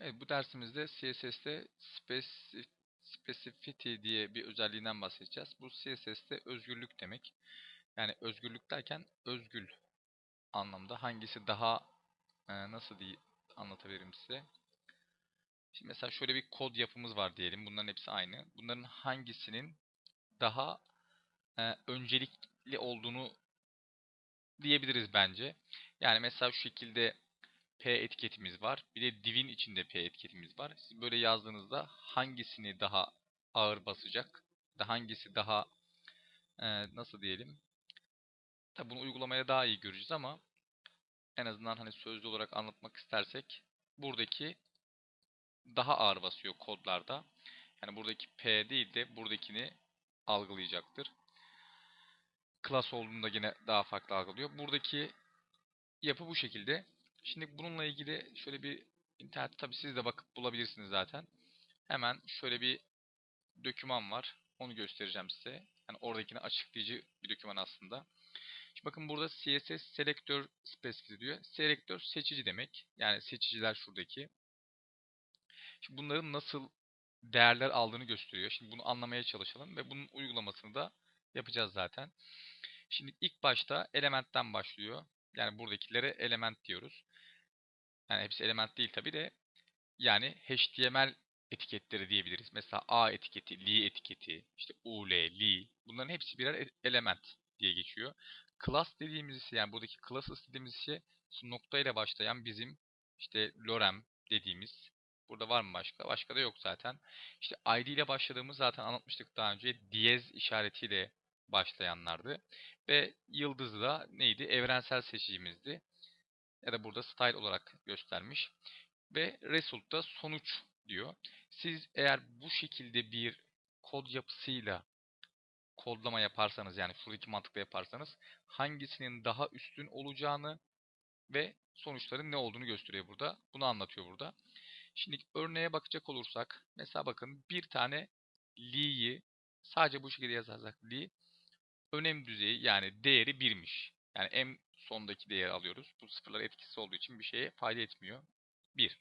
Evet, bu dersimizde CSS'te specificity diye bir özelliğinden bahsedeceğiz. Bu CSS'te özgürlük demek. Yani özgürlük derken özgül anlamda. Hangisi daha e, nasıl diye anlatabilirim size. Şimdi mesela şöyle bir kod yapımız var diyelim. Bunların hepsi aynı. Bunların hangisinin daha e, öncelikli olduğunu diyebiliriz bence. Yani mesela şu şekilde P etiketimiz var. Bir de div'in içinde P etiketimiz var. Siz böyle yazdığınızda hangisini daha ağır basacak? Da hangisi daha e, nasıl diyelim? Tabi bunu uygulamaya daha iyi göreceğiz ama en azından hani sözlü olarak anlatmak istersek buradaki daha ağır basıyor kodlarda. Yani buradaki P değil de buradakini algılayacaktır. Class olduğunda yine daha farklı algılıyor. Buradaki yapı bu şekilde. Şimdi bununla ilgili şöyle bir internet tabi siz de bakıp bulabilirsiniz zaten. Hemen şöyle bir doküman var. Onu göstereceğim size. Yani oradakini açıklayıcı bir doküman aslında. Şimdi bakın burada CSS selektör specific diyor. Selektör seçici demek. Yani seçiciler şuradaki. Şimdi bunların nasıl değerler aldığını gösteriyor. Şimdi bunu anlamaya çalışalım ve bunun uygulamasını da yapacağız zaten. Şimdi ilk başta elementten başlıyor. Yani buradakilere element diyoruz. Yani hepsi element değil tabi de yani HTML etiketleri diyebiliriz. Mesela A etiketi, Li etiketi, işte UL, Li bunların hepsi birer e, element diye geçiyor. Class dediğimiz şey yani buradaki classes dediğimiz şey nokta ile başlayan bizim işte lorem dediğimiz Burada var mı başka? Başka da yok zaten. İşte ID ile başladığımız zaten anlatmıştık daha önce. Diyez işaretiyle başlayanlardı. Ve yıldızı da neydi? Evrensel seçicimizdi ya da burada style olarak göstermiş. Ve result da sonuç diyor. Siz eğer bu şekilde bir kod yapısıyla kodlama yaparsanız yani şuradaki mantıkla yaparsanız hangisinin daha üstün olacağını ve sonuçların ne olduğunu gösteriyor burada. Bunu anlatıyor burada. Şimdi örneğe bakacak olursak mesela bakın bir tane li'yi sadece bu şekilde yazarsak li önem düzeyi yani değeri 1'miş. Yani en sondaki değeri alıyoruz. Bu sıfırlar etkisi olduğu için bir şeye fayda etmiyor. 1.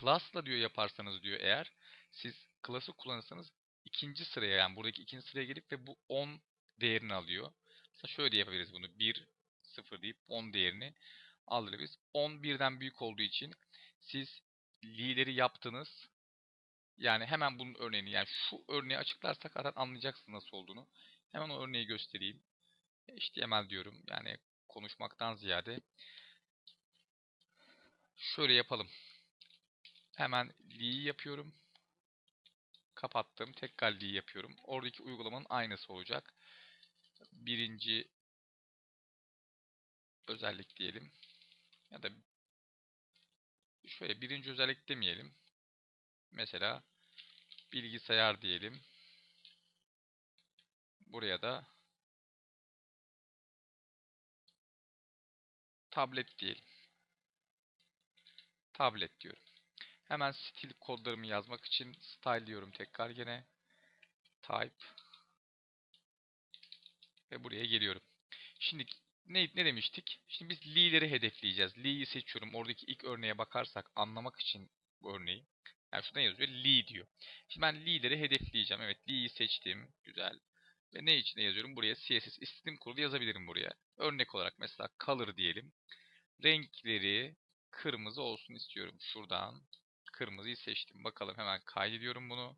Class'la diyor yaparsanız diyor eğer siz class'ı kullanırsanız ikinci sıraya yani buradaki ikinci sıraya gelip ve bu 10 değerini alıyor. Mesela şöyle yapabiliriz bunu. 1, 0 deyip 10 değerini alırız. 10 birden büyük olduğu için siz li'leri yaptınız. Yani hemen bunun örneğini yani şu örneği açıklarsak zaten anlayacaksınız nasıl olduğunu. Hemen o örneği göstereyim. HTML diyorum. Yani konuşmaktan ziyade şöyle yapalım. Hemen li'yi yapıyorum. Kapattım. Tekrar li yapıyorum. Oradaki uygulamanın aynısı olacak. Birinci özellik diyelim. Ya da şöyle birinci özellik demeyelim. Mesela bilgisayar diyelim. Buraya da tablet diyelim. Tablet diyorum. Hemen stil kodlarımı yazmak için style diyorum tekrar gene. Type. Ve buraya geliyorum. Şimdi ne, ne demiştik? Şimdi biz li'leri hedefleyeceğiz. Li'yi seçiyorum. Oradaki ilk örneğe bakarsak anlamak için bu örneği. Yani şurada yazıyor? Li diyor. Şimdi ben li'leri hedefleyeceğim. Evet li'yi seçtim. Güzel. Ve ne için yazıyorum? Buraya CSS istediğim kurulu yazabilirim buraya. Örnek olarak mesela color diyelim. Renkleri kırmızı olsun istiyorum. Şuradan kırmızıyı seçtim. Bakalım hemen kaydediyorum bunu.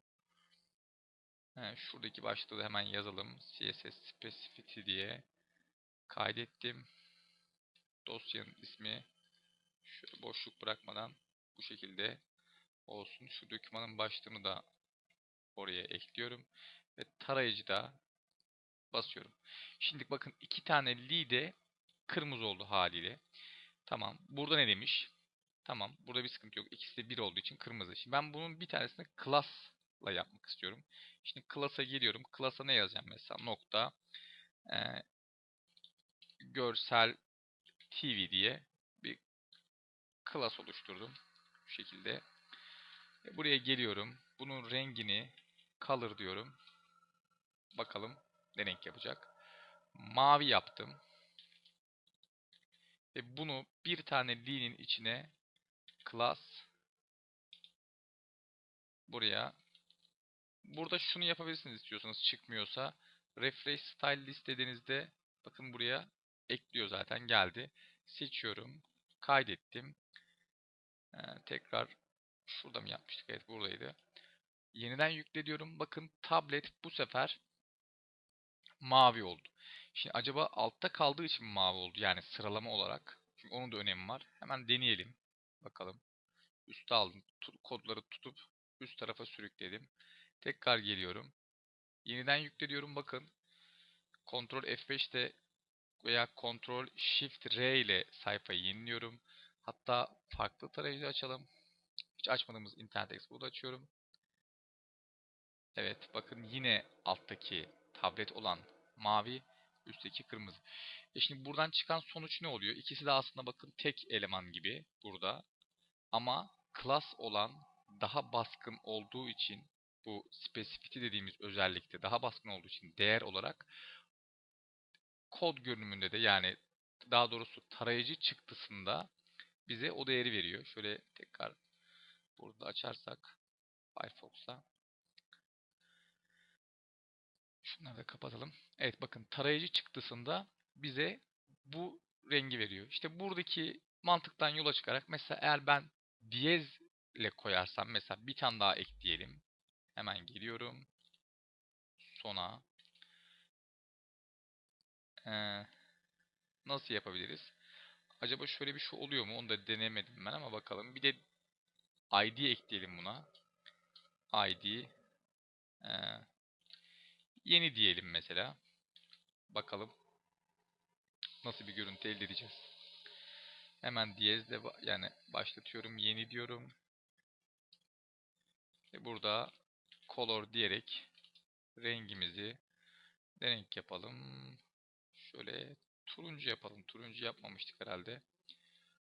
He, şuradaki başlığı da hemen yazalım. CSS specificity diye kaydettim. Dosyanın ismi şöyle boşluk bırakmadan bu şekilde olsun. Şu dokümanın başlığını da oraya ekliyorum. Ve tarayıcı da basıyorum. Şimdi bakın iki tane li de kırmızı oldu haliyle. Tamam. Burada ne demiş? Tamam. Burada bir sıkıntı yok. İkisi de bir olduğu için kırmızı. Şimdi ben bunun bir tanesini class'la yapmak istiyorum. Şimdi class'a geliyorum. Class'a ne yazacağım mesela? Nokta e, görsel TV diye bir class oluşturdum. Bu şekilde. Ve buraya geliyorum. Bunun rengini color diyorum. Bakalım ne renk yapacak. Mavi yaptım. Ve bunu bir tane li'nin içine class buraya burada şunu yapabilirsiniz istiyorsanız çıkmıyorsa refresh style list dediğinizde bakın buraya ekliyor zaten geldi. Seçiyorum. Kaydettim. Ee, tekrar şurada mı yapmıştık? Evet buradaydı. Yeniden yükle diyorum. Bakın tablet bu sefer mavi oldu. Şimdi acaba altta kaldığı için mavi oldu? Yani sıralama olarak. Çünkü onun da önemi var. Hemen deneyelim. Bakalım. Üste aldım. Tu- kodları tutup üst tarafa sürükledim. Tekrar geliyorum. Yeniden yükle diyorum. Bakın. Ctrl F5'te veya Ctrl Shift R ile sayfayı yeniliyorum. Hatta farklı tarayıcı açalım. Hiç açmadığımız Internet Explorer'ı açıyorum. Evet, bakın yine alttaki tablet olan mavi, üstteki kırmızı. E şimdi buradan çıkan sonuç ne oluyor? İkisi de aslında bakın tek eleman gibi burada. Ama class olan daha baskın olduğu için bu specificity dediğimiz özellikte daha baskın olduğu için değer olarak kod görünümünde de yani daha doğrusu tarayıcı çıktısında bize o değeri veriyor. Şöyle tekrar burada açarsak Firefox'a şunları da kapatalım. Evet bakın tarayıcı çıktısında bize bu rengi veriyor. İşte buradaki mantıktan yola çıkarak mesela eğer ben diyez ile koyarsam mesela bir tane daha ekleyelim. Hemen geliyorum. Sona. Ee, nasıl yapabiliriz? Acaba şöyle bir şey oluyor mu? Onu da denemedim ben ama bakalım. Bir de ID ekleyelim buna. ID ee, yeni diyelim mesela. Bakalım nasıl bir görüntü elde edeceğiz. Hemen diyezle yani başlatıyorum. Yeni diyorum. Ve burada color diyerek rengimizi ne renk yapalım? Şöyle turuncu yapalım. Turuncu yapmamıştık herhalde.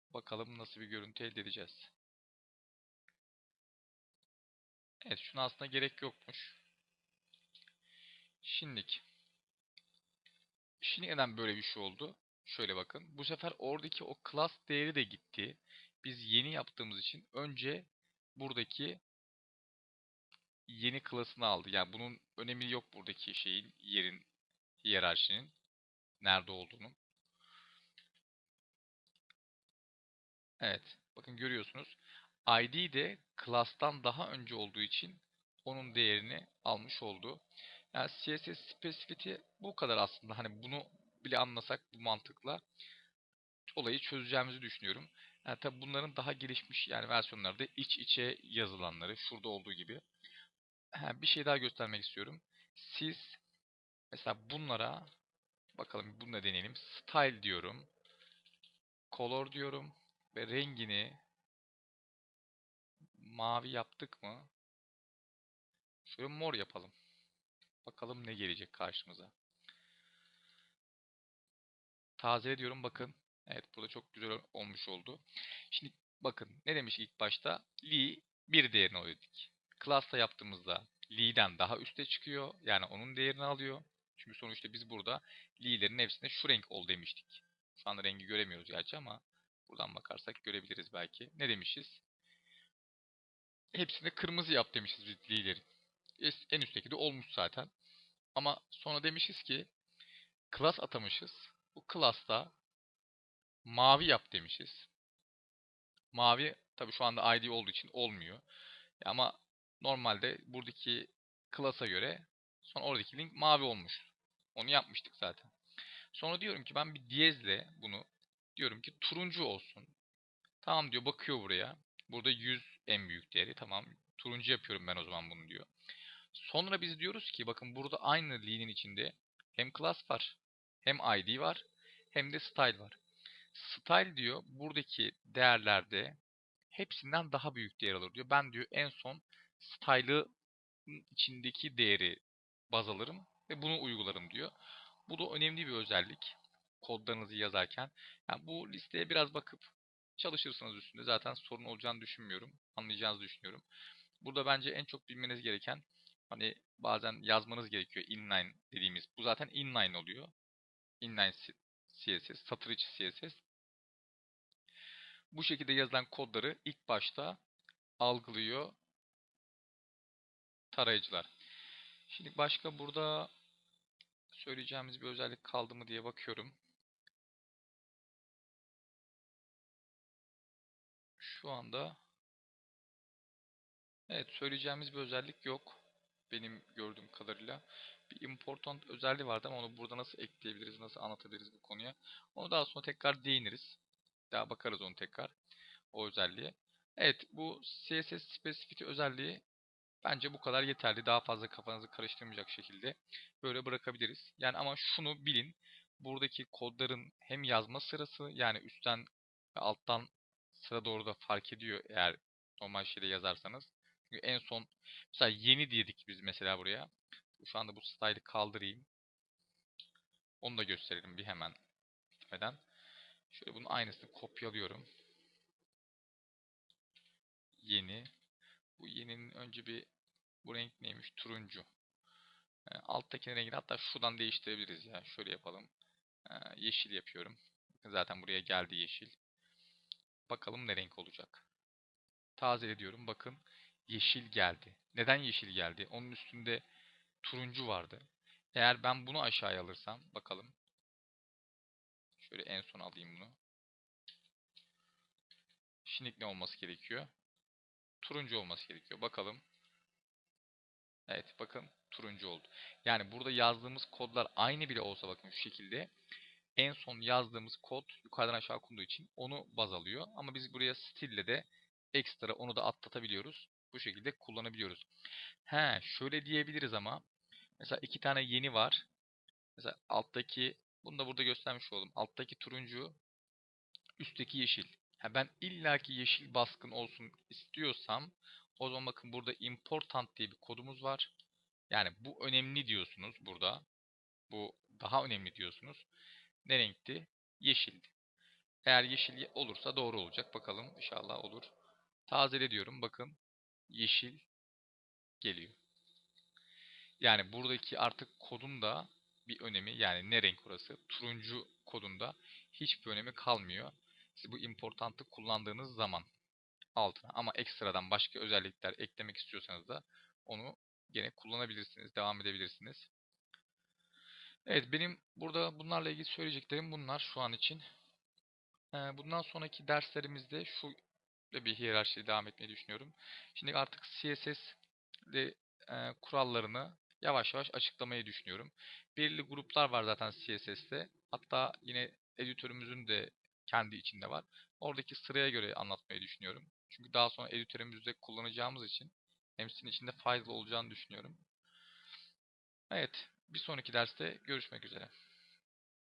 Bakalım nasıl bir görüntü elde edeceğiz. Evet şuna aslında gerek yokmuş. Şimdilik. Şimdi neden böyle bir şey oldu? Şöyle bakın. Bu sefer oradaki o class değeri de gitti. Biz yeni yaptığımız için önce buradaki yeni class'ını aldı. Yani bunun önemi yok buradaki şeyin, yerin, hiyerarşinin nerede olduğunu. Evet. Bakın görüyorsunuz. ID de class'tan daha önce olduğu için onun değerini almış oldu. Yani CSS specificity bu kadar aslında. Hani bunu bile anlasak bu mantıkla olayı çözeceğimizi düşünüyorum. Yani tabi bunların daha gelişmiş yani versiyonları da iç içe yazılanları şurada olduğu gibi. Ha, bir şey daha göstermek istiyorum. Siz mesela bunlara bakalım bunu da deneyelim. Style diyorum. Color diyorum ve rengini mavi yaptık mı? Şöyle mor yapalım. Bakalım ne gelecek karşımıza. Tazele diyorum bakın. Evet burada çok güzel olmuş oldu. Şimdi bakın ne demiş ilk başta? Li bir değerini alıyorduk. Class'ta yaptığımızda Li'den daha üste çıkıyor. Yani onun değerini alıyor. Çünkü sonuçta biz burada Li'lerin hepsinde şu renk ol demiştik. Şu anda rengi göremiyoruz gerçi ama buradan bakarsak görebiliriz belki. Ne demişiz? Hepsinde kırmızı yap demişiz biz Li'lerin. En üstteki de olmuş zaten. Ama sonra demişiz ki class atamışız. Bu class'ta mavi yap demişiz. Mavi tabii şu anda ID olduğu için olmuyor. Ama normalde buradaki class'a göre sonra oradaki link mavi olmuş. Onu yapmıştık zaten. Sonra diyorum ki ben bir diyezle bunu diyorum ki turuncu olsun. Tamam diyor bakıyor buraya. Burada 100 en büyük değeri. Tamam. Turuncu yapıyorum ben o zaman bunu diyor. Sonra biz diyoruz ki bakın burada aynı line'in içinde hem class var, hem ID var, hem de style var. Style diyor buradaki değerlerde hepsinden daha büyük değer alır diyor. Ben diyor en son style'ın içindeki değeri baz alırım ve bunu uygularım diyor. Bu da önemli bir özellik kodlarınızı yazarken. Yani bu listeye biraz bakıp çalışırsanız üstünde zaten sorun olacağını düşünmüyorum. Anlayacağınızı düşünüyorum. Burada bence en çok bilmeniz gereken Hani bazen yazmanız gerekiyor inline dediğimiz. Bu zaten inline oluyor. Inline CSS, satır içi CSS. Bu şekilde yazılan kodları ilk başta algılıyor tarayıcılar. Şimdi başka burada söyleyeceğimiz bir özellik kaldı mı diye bakıyorum. Şu anda evet söyleyeceğimiz bir özellik yok. Benim gördüğüm kadarıyla. Bir important özelliği vardı ama onu burada nasıl ekleyebiliriz, nasıl anlatabiliriz bu konuya. Onu daha sonra tekrar değiniriz. Daha bakarız onu tekrar. O özelliğe. Evet bu CSS Specificity özelliği bence bu kadar yeterli. Daha fazla kafanızı karıştırmayacak şekilde böyle bırakabiliriz. Yani ama şunu bilin. Buradaki kodların hem yazma sırası yani üstten ve alttan sıra doğru da fark ediyor eğer normal şeyle yazarsanız. Çünkü en son mesela yeni dedik biz mesela buraya. Şu anda bu style'ı kaldırayım. Onu da gösterelim bir hemen bitmeden. Şöyle bunun aynısını kopyalıyorum. Yeni. Bu yeninin önce bir bu renk neymiş? Turuncu. E, alttakinin rengini hatta şuradan değiştirebiliriz ya. Şöyle yapalım. E, yeşil yapıyorum. Zaten buraya geldi yeşil. Bakalım ne renk olacak. Taze ediyorum. Bakın yeşil geldi. Neden yeşil geldi? Onun üstünde turuncu vardı. Eğer ben bunu aşağıya alırsam bakalım. Şöyle en son alayım bunu. Şimdi ne olması gerekiyor? Turuncu olması gerekiyor. Bakalım. Evet bakın turuncu oldu. Yani burada yazdığımız kodlar aynı bile olsa bakın şu şekilde en son yazdığımız kod yukarıdan aşağı okunduğu için onu baz alıyor. Ama biz buraya stille de ekstra onu da atlatabiliyoruz. Bu şekilde kullanabiliyoruz. He şöyle diyebiliriz ama mesela iki tane yeni var. Mesela alttaki bunu da burada göstermiş oldum. Alttaki turuncu üstteki yeşil. Ha ben illaki yeşil baskın olsun istiyorsam o zaman bakın burada important diye bir kodumuz var. Yani bu önemli diyorsunuz burada. Bu daha önemli diyorsunuz. Ne renkti? Yeşildi. Eğer yeşil olursa doğru olacak. Bakalım inşallah olur. Tazele diyorum. Bakın yeşil geliyor. Yani buradaki artık kodun da bir önemi yani ne renk orası? Turuncu kodunda hiçbir önemi kalmıyor. Siz bu importantı kullandığınız zaman altına ama ekstradan başka özellikler eklemek istiyorsanız da onu gene kullanabilirsiniz, devam edebilirsiniz. Evet benim burada bunlarla ilgili söyleyeceklerim bunlar şu an için. Bundan sonraki derslerimizde şu bir hiyerarşiyle devam etmeyi düşünüyorum. Şimdi artık CSS ile kurallarını yavaş yavaş açıklamayı düşünüyorum. Belirli gruplar var zaten CSS'te. Hatta yine editörümüzün de kendi içinde var. Oradaki sıraya göre anlatmayı düşünüyorum. Çünkü daha sonra editörümüzde kullanacağımız için hem sizin için de faydalı olacağını düşünüyorum. Evet, bir sonraki derste görüşmek üzere.